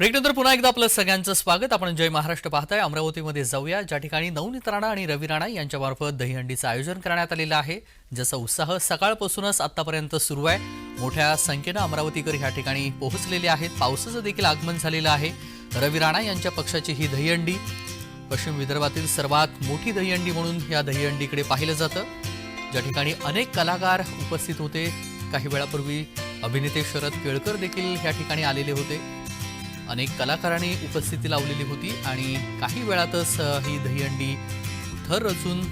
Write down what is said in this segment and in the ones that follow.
ब्रेकनंतर पुन्हा एकदा आपलं सगळ्यांचं स्वागत. आपण जय महाराष्ट्र पाहताय. अमरावतीमध्ये जाऊया. ज्या ठिकाणी नवनीत राणा आणि रवी राणा यांच्यामार्फत दहीहंडीचं आयोजन करण्यात आलेलं आहे. ज्याचा उत्साह सकाळपासूनच आतापर्यंत सुरू आहे. मोठ्या संख्येनं अमरावतीकर ह्या ठिकाणी पोहोचलेले आहेत. पावसाचं देखील आगमन झालेलं आहे. रवी राणा यांच्या पक्षाची ही दहीहंडी पश्चिम विदर्भातील सर्वात मोठी दहीहंडी म्हणून या दहीहंडीकडे पाहिलं जातं. ज्या ठिकाणी अनेक कलाकार उपस्थित होते. काही वेळापूर्वी अभिनेते शरद केळकर देखील या ठिकाणी आलेले होते. अनेक कलाकारांनी उपस्थिती लावलेली होती आणि काही वेळातच ही दहीहंडी थर रचून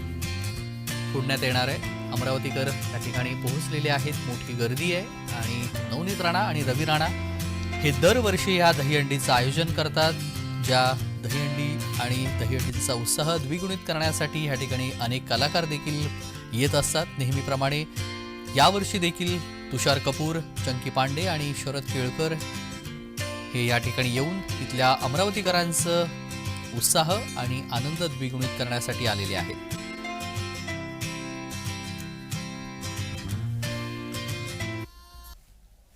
फोडण्यात येणार आहे. अमरावतीकर त्या ठिकाणी पोहोचलेले आहेत. मोठी गर्दी आहे आणि नवनीत राणा आणि रवी राणा हे दरवर्षी या दहीहंडीचं आयोजन करतात ज्या दहीहंडी आणि दहीहंडीचा उत्साह द्विगुणित करण्यासाठी ह्या ठिकाणी अनेक कलाकार देखील येत असतात. नेहमीप्रमाणे यावर्षी देखील तुषार कपूर चंकी पांडे आणि शरद केळकर हे या ठिकाणी येऊन इथल्या अमरावतीकरांचं उत्साह आणि आनंद द्विगुणित करण्यासाठी आलेले आहेत.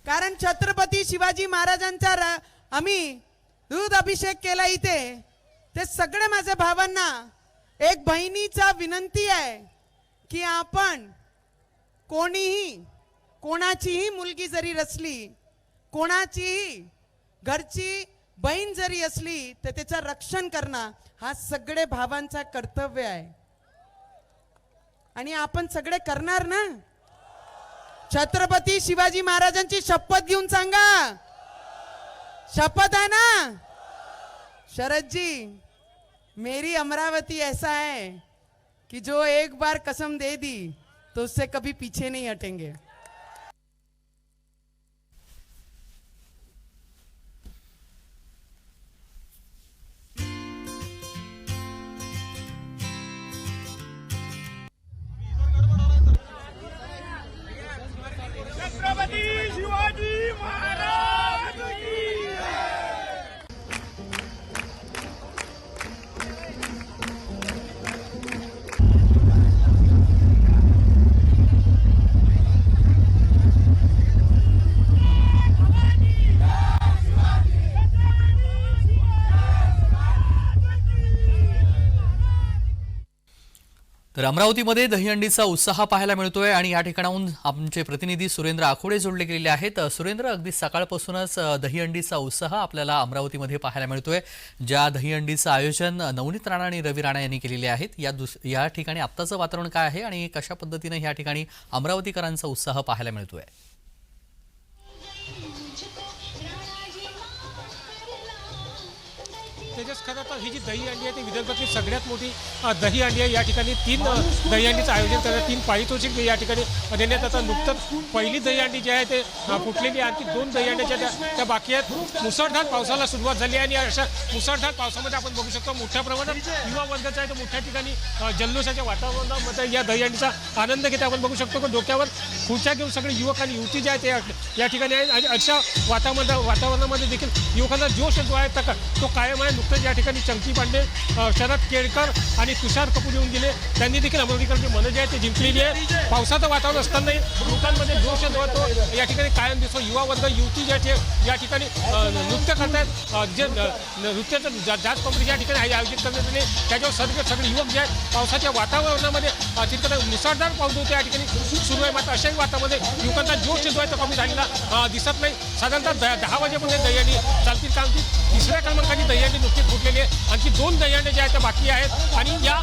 कारण छत्रपती शिवाजी महाराजांचा रा- आम्ही दूध अभिषेक केला इथे. ते सगळे माझ्या भावांना एक बहिणीचा विनंती आहे की आपण कोणीही कोणाचीही मुलगी जरी रचली कोणाचीही घरची बहीण जरी असली तर त्याचं रक्षण करणं हा सगळे भावांचा कर्तव्य आहे. आणि आपण सगळे करणार ना? छत्रपती शिवाजी महाराजांची शपथ घेऊन सांगा. शपथ आहे ना? शरदजी मेरी अमरावती ऐसा है कि जो एक बार कसम दे दी तो उससे कभी पीछे नहीं हटेंगे. तर अमरावतीमध्ये दहीहंडीचा उत्साह पाहायला मिळतोय आणि या ठिकाणाहून आमचे प्रतिनिधी सुरेंद्र आखोडे जोडले गेलेले आहेत. सुरेंद्र अगदी सकाळपासूनच दहीहंडीचा उत्साह आपल्याला अमरावतीमध्ये पाहायला मिळतोय. ज्या दहीहंडीचं आयोजन नवनीत राणा आणि रवी राणा यांनी केलेले आहेत या दुस या ठिकाणी आत्ताचं वातावरण काय आहे आणि कशा पद्धतीनं या ठिकाणी अमरावतीकरांचा उत्साह पाहायला मिळतोय? खरं तर ही जी दही अंडी आहे ती विदर्भातली सगळ्यात मोठी दही अंडी आहे. या ठिकाणी तीन दही अंडीचं आयोजन करण्यात तीन पारितोषिक या ठिकाणी देण्यात आता नुकतंच पहिली दही अंडी जी आहे ते फुटलेली आणखी दोन दही अंड्याच्या त्या त्या बाकी आहेत. मुसळधार पावसाला सुरुवात झाली आहे आणि अशा मुसळधार पावसामध्ये आपण बघू शकतो मोठ्या प्रमाणात युवा वर्गाचा आहे. तो मोठ्या ठिकाणी जल्लोषाच्या वातावरणामध्ये या दही अंडीचा आनंद घेते आपण बघू शकतो. की डोक्यावर खुर्च्या घेऊन सगळे युवक आणि युवती जे आहेत ते या- ठिकाणी आहेत. आणि अशा वातावरण वातावरणामध्ये देखील युवकांचा जोश जो आहे तक- तो कायम आहे. नुकतंच या ठिकाणी चंकी पांडे शरद केळकर आणि तुषार कपूर येऊन गेले. त्यांनी देखील अमरावतीकरांची मनं जी आहे ती जिंकलेली आहे. पावसाचं वातावरण असतानाही लोकांमध्ये जोश जो तो या ठिकाणी कायम दिसतो. युवा वर्ग युवती ज्या या ठिकाणी नृत्य करतायत जे नृत्याचं जास्त कॉम्पिटिशन या ठिकाणी आयोजित करण्यात आले. त्याच्यावर सगळे सगळे युवक जे आहेत पावसाच्या वातावरणामध्ये तिथं मुसळधार पाऊस होतो त्या ठिकाणी सुरू आहे. मात्र अशाही वातावरणामध्ये युवकांचा जोश जो आहे तो कमी झालेला दिसत नाही. साधारणतः द- दहा वाजेपर्यंत दह्यांडी चालतील चालतील. तिसऱ्या क्रमांकाची दह्यांडी नुकतीच फुटलेली आहे. आणखी दोन दह्यांडे जे आहेत त्या बाकी आहेत. आणि या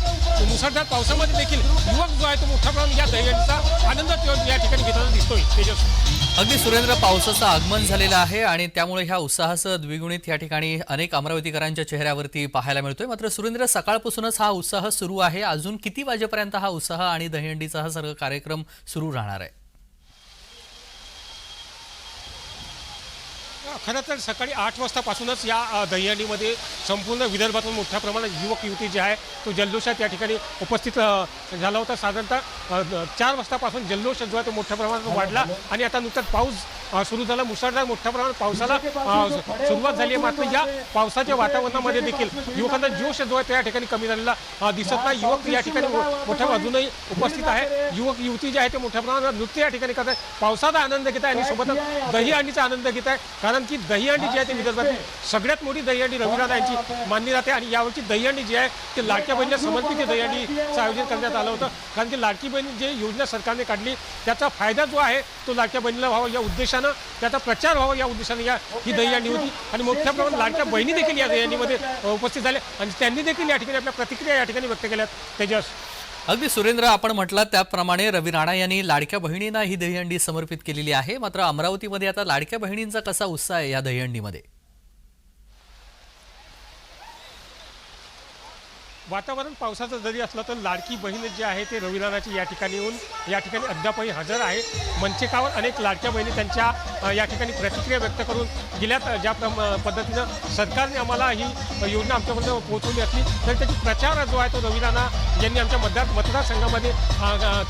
मुसळधार पावसामध्ये देखील युवक जो आहे तो मोठ्या प्रमाणात या दह्यांडीचा आनंद या ठिकाणी घेताना दिसतोय. तेजस्वी. अगदी सुरेंद्र पावसाचं आगमन झालेलं आहे आणि त्यामुळे ह्या उत्साहाचं द्विगुणित या ठिकाणी अनेक अमरावतीकरांच्या चेहऱ्यावरती पाहायला मिळतोय. मात्र सुरेंद्र सकाळपासूनच हा उत्साह सुरू आहे. अजून किती वाजेपर्यंत हा उत्साह आणि दहीहंडीचा हा सर्व कार्यक्रम सुरू राहणार आहे? खरं तर सकाळी आठ वाजतापासूनच या अ, दहीहंडीमध्ये संपूर्ण विदर्भातून मोठ्या प्रमाणात युवक युवती जे आहे तो जल्लोषात या ठिकाणी उपस्थित झाला होता. साधारणतः द- चार वाजतापासून जल्लोष जो आहे तो मोठ्या प्रमाणात वाढला. आणि आता नुकताच पाऊस सुरू झाला मुसळधार मोठ्या प्रमाणात पावसाला अ, सुरुवात झाली आहे मात्र या पावसाच्या वातावरणामध्ये देखील युवकांचा जोश जो आहे त्या ठिकाणी कमी झालेला दिसत नाही. युवक या ठिकाणी मोठ्या अजूनही उपस्थित आहे. युवक युवती जे आहे ते मोठ्या प्रमाणात नृत्य या ठिकाणी करत आहे. पावसाचा आनंद घेत आहे आणि सोबतच दही अंडीचा आनंद घेत आहे. कारण की दहीहंडी जी आहे ती विदर्भातील सगळ्यात मोठी दहीहंडी रविराणा यांची मानली जाते आणि यावरची दहीहंडी जी आहे ती लाडक्या बहिणीला समर्पित ही दहीहंडीचं आयोजन करण्यात आलं होतं. कारण की लाडकी बहीण जे योजना सरकारने काढली त्याचा फायदा जो आहे तो लाडक्या बहिणीला व्हावा या उद्देशानं त्याचा प्रचार व्हावा या उद्देशाने या ही दहीहंडी होती. आणि मोठ्या प्रमाणात लाडक्या बहिणी देखील या दहीहंडीमध्ये उपस्थित झाल्या. आणि त्यांनी देखील या ठिकाणी आपल्या प्रतिक्रिया या ठिकाणी व्यक्त केल्यात. तेजस. अगदी सुरेंद्र आपण म्हटलं त्याप्रमाणे रवी राणा यांनी लाडक्या बहिणींना ही दहीहंडी समर्पित केलेली आहे. मात्र अमरावतीमध्ये आता लाडक्या बहिणींचा कसा उत्साह आहे या दहीहंडीमध्ये? वातावरण पावसाचं जरी असलं तर लाडकी बहीण जे आहे ते रविदानाची या ठिकाणी येऊन या ठिकाणी अद्यापही हजर आहे. मंचकावर अनेक लाडक्या बहिणी त्यांच्या या ठिकाणी प्रतिक्रिया व्यक्त करून गेल्यात. ज्या पद्धतीनं सरकारने आम्हाला ही योजना आमच्यापर्यंत पोहोचवली असली तरी त्याची प्रचार जो आहे तो रविदाना यांनी आमच्या मतदार मत अ, संघामध्ये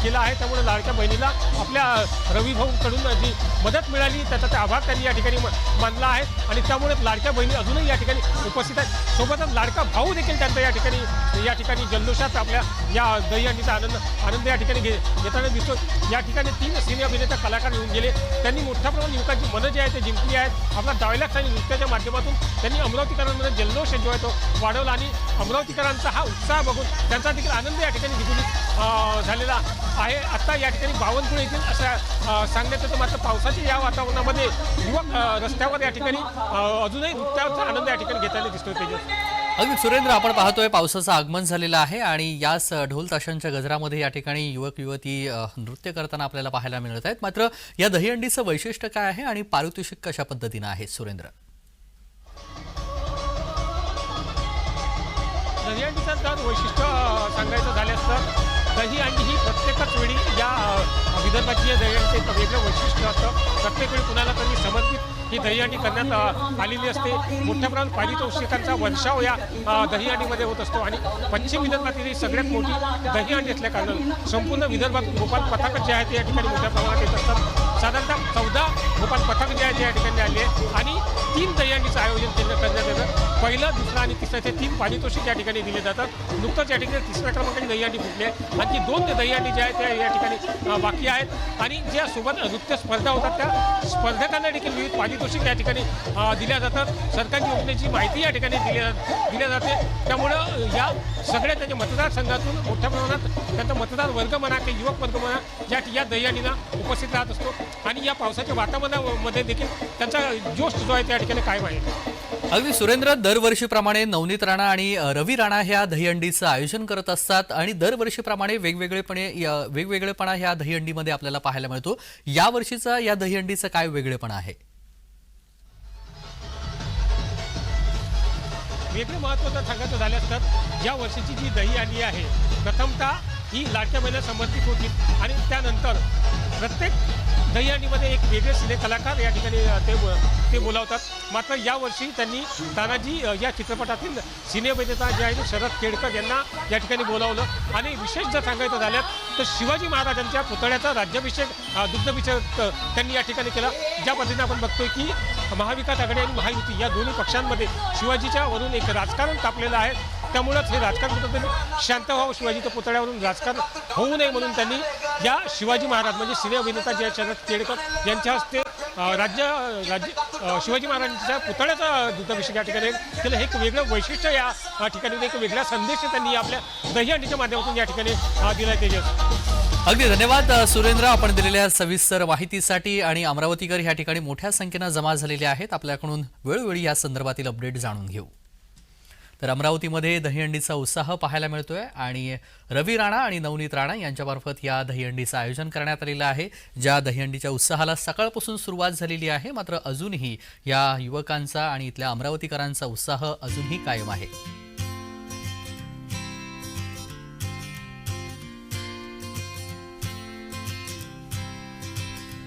केला आहे. त्यामुळे लाडक्या बहिणीला आपल्या रवी भाऊकडून जी मदत मिळाली त्याचा ते आभार त्यांनी या ठिकाणी म- मानला आहे. आणि त्यामुळे लाडक्या बहिणी अजूनही या ठिकाणी उपस्थित आहेत. सोबतच लाडका भाऊ देखील त्यांचा या ठिकाणी या ठिकाणी जल्लोषात आपल्या या दहीहंडीचा आनंद आनंद या ठिकाणी घे घेताना दिसतो या ठिकाणी तीन सिने अभिनेता कलाकार येऊन गेले. त्यांनी मोठ्या प्रमाणात युवकांची मनं जी आहे ते जिंकली आहेत. आपला डायलॉग्स आणि नृत्याच्या माध्यमातून त्यांनी अमरावतीकरांमध्ये जल्लोष जो आहे तो वाढवला. आणि अमरावतीकरांचा हा उत्साह बघून त्यांचा देखील आनंद या ठिकाणी दिसून झालेला आहे. आता या ठिकाणी बावनकुळे येथील असं सांगण्यात येतं मात्र पावसाच्या या वातावरणामध्ये युवक रस्त्यावर या ठिकाणी अजूनही नृत्याचा आनंद या ठिकाणी घेताना दिसतोय तेजस. अगदी सुरेंद्र आपण पाहतोय पावसाचं आगमन झालेलं आहे आणि याच ढोल ताशांच्या गजरामध्ये या ठिकाणी युवक युवती नृत्य करताना आपल्याला पाहायला मिळत आहेत. मात्र या दहीहंडीचं वैशिष्ट्य काय आहे आणि पारितोषिक कशा पद्धतीनं आहे सुरेंद्र? दहीहंडीचं जर वैशिष्ट्य सांगायचं झाल्यास तर दहीहंडी ही प्रत्येकच वेळी या विदर्भाची दही अंडीचं एक वेगळं वैशिष्ट्य असतं. प्रत्येक वेळी कुणाला तरी समर्पित ही दहीहंडी करण्यात आलेली असते. मोठ्या प्रमाणात पारितोषिकांचा वंशाव या दहीहंडीमध्ये होत असतो आणि पश्चिम विदर्भातील ही सगळ्यात मोठी दहीहंडी असल्याकारणानं संपूर्ण विदर्भातून गोपाल पथक जे आहे ते या ठिकाणी मोठ्या प्रमाणात येत असतात. साधारणतः चौदा गोपाल पथक जे आहे ते या ठिकाणी आले आणि तीन दहीहंडीचं आयोजन केलं करण्यात येतं. पहिलं दुसरं आणि तिसरं ते तीन पारितोषिक या ठिकाणी दिले जातात. नुकतंच या ठिकाणी तिसऱ्या क्रमांकाची दहीहंडी फुटली आहे आणखी दोन ते दहीहंडी ज्या आहेत त्या या ठिकाणी बाकी आहेत. आणि ज्या सोबत नृत्य स्पर्धा होतात त्या स्पर्धकांना देखील विविध पारितोषिक या ठिकाणी दिल्या जातात. सरकारची योजनेची माहिती या ठिकाणी दिली दिल्या जाते. त्यामुळं या सगळ्या त्याच्या मतदारसंघातून मोठ्या प्रमाणात त्यांचा मतदार वर्ग म्हणा किंवा युवक वर्ग म्हणा ज्या या दहीहंडीला उपस्थित राहत असतो. आणि या पावसाच्या वातावरणामध्ये देखील त्यांचा जोश जो आहे त्या ठिकाणी कायम आहे. अगदी सुरेंद्र दरवर्षीप्रमाणे नवनीत राणा आणि रवी राणा ह्या दहीहंडीचं आयोजन करत असतात आणि दरवर्षीप्रमाणे वेगवेगळेपणे वेगवेगळेपणा ह्या दहीहंडीमध्ये आपल्याला पाहायला मिळतो. या वर्षीचा या दहीहंडीचं काय वेगळेपणा आहे? वेगळं महत्त्व जर सांगायचं झाल्यास तर या वर्षीची जी दही आली आहे प्रथमतः ही लाडक्या बहिणीला समर्पित होती. आणि त्यानंतर प्रत्येक दहीहंडीमध्ये एक वेगळे सिने कलाकार या ठिकाणी ते ते बोलावतात. मात्र यावर्षी त्यांनी तानाजी या चित्रपटातील सिनेअभिनेता जे आहे शरद केडकर यांना या ठिकाणी बोलावलं. आणि विशेष जर सांगायचं झाल्यात तर शिवाजी महाराजांच्या पुतळ्याचा राज्याभिषेक दुग्धभिषेक दुग्धाभिषेक त्यांनी या ठिकाणी केला. ज्या पद्धतीने आपण बघतोय की महाविकास आघाडी आणि महायुती या दोन्ही पक्षांमध्ये शिवाजीच्या वरून एक राजकारण तापलेलं आहे. त्यामुळंच हे राजकारण कुठंतरी शांत व्हावं शिवाजीच्या पुतळ्यावरून राजकारण होऊ नये म्हणून त्यांनी या शिवाजी महाराज म्हणजे सिने अभिनेता जे शरद केळकर यांच्या हस्ते राज्य राज्य शिवाजी महाराजांच्या पुतळ्याचा दुग्धाभिषेक या ठिकाणी केलं. हे एक वेगळं वैशिष्ट्य या ठिकाणी एक वेगळा संदेश त्यांनी आपल्या दहीहंडीच्या माध्यमातून या ठिकाणी दिला दिलाय तेजस. अगदी धन्यवाद सुरेंद्र. आपण दिलेल्या सविस्तर माहितीसाठी आणि अमरावतीकर या ठिकाणी मोठ्या संख्येनं जमा झालेले आहेत. आपल्याकडून वेळोवेळी या संदर्भातील अपडेट जाणून घेऊ. तर अमरावतीमध्ये दहीहंडीचा उत्साह पाहायला मिळतोय आणि रवी राणा आणि नवनीत राणा यांच्यामार्फत या दहीहंडीचं आयोजन करण्यात आलेलं आहे ज्या दहीहंडीच्या उत्साहाला सकाळपासून सुरुवात झालेली आहे. मात्र अजूनही या युवकांचा आणि इथल्या अमरावतीकरांचा उत्साह अजूनही कायम आहे.